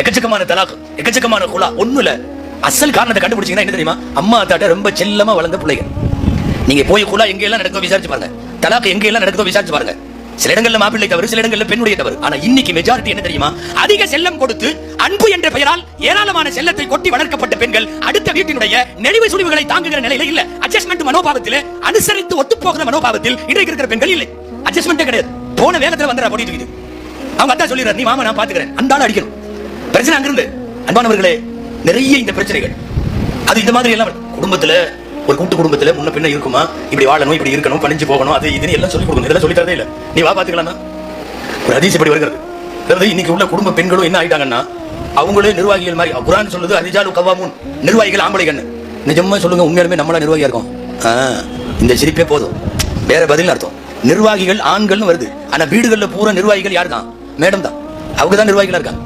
எக்கச்சக்கமான தலாக் எக்கச்சக்கமான குலா. ஒண்ணு இல்ல அசல் காரணத்தை கண்டுபிடிச்சீங்கன்னா என்ன தெரியுமா? அம்மா தாட்ட ரொம்ப செல்லமா வளர்ந்த பிள்ளைங்க. நீங்க போய் குலா எங்க எல்லாம் விசாரிச்சு பாருங்க. தலாக்கு எங்க எல்லாம் நடக்கோ விசாரிச்சு பாருங்க. சில இடங்கள்ல மாப்பிள்ளை தவறு சில இடங்கள்ல பெண்ணுடைய தவறு. ஆனா இன்னைக்கு மெஜாரிட்டி என்ன தெரியுமா? அதிக செல்லம் கொடுத்து அன்பு என்ற பெயரால் ஏராளமான செல்லத்தை கொட்டி வளர்க்கப்பட்ட பெண்கள் அடுத்த வீட்டினுடைய நெளிவு சுழிவுகளை தாங்குகிற நிலையில இல்ல. அட்ஜஸ்ட்மெண்ட் மனோபாவத்தில் அனுசரித்து ஒத்து போகிற மனோபாவத்தில் இன்றைக்கு இருக்கிற பெண்கள் இல்லை. அட்ஜஸ்ட்மெண்ட்டே கிடையாது. போன வேகத்துல வந்துடா போட்டிட்டு அவங்க அத்தா சொல்லிடுறாரு நீ மாமா நான் பாத்துக்கிறேன். அந்த ஆளை அடிக்கணும். பிரச்சனை அங்கிருந்து. அன்பானவர்களே நிறைய இந்த பிரச்சனைகள். அது இந்த மாதிரி எல்லாம் குடும்பத்துல ஒரு கூட்டு குடும்பத்துல முன்ன பின்ன இருக்குமா? இப்படி வாழணும் இப்படி இருக்கணும் பணிஞ்சு போகணும் அது இதுன்னு எல்லாம் சொல்லி கொடுக்கணும். இதெல்லாம் சொல்லி தரதே இல்ல. நீ வா பாத்துக்கலாம் ஒரு அதிசயம் இப்படி வருகிறது. அதாவது இன்னைக்கு உள்ள குடும்ப பெண்களும் என்ன ஆயிட்டாங்கன்னா அவங்களே நிர்வாகிகள் மாதிரி குரான் சொல்லுது அதிஜாலு கவாமுன் நிர்வாகிகள் ஆம்பளை கண்ணு நிஜமா சொல்லுங்க உண்மையாலுமே நம்மளா நிர்வாகியா இருக்கும்? இந்த சிரிப்பே போதும். வேற பதில் அர்த்தம். நிர்வாகிகள் ஆண்கள்னு வருது. ஆனா வீடுகள்ல பூரா நிர்வாகிகள் யார் தான் மேடம் தான் அவங்க தான் நிர்வாகிகளா இருக்காங்க.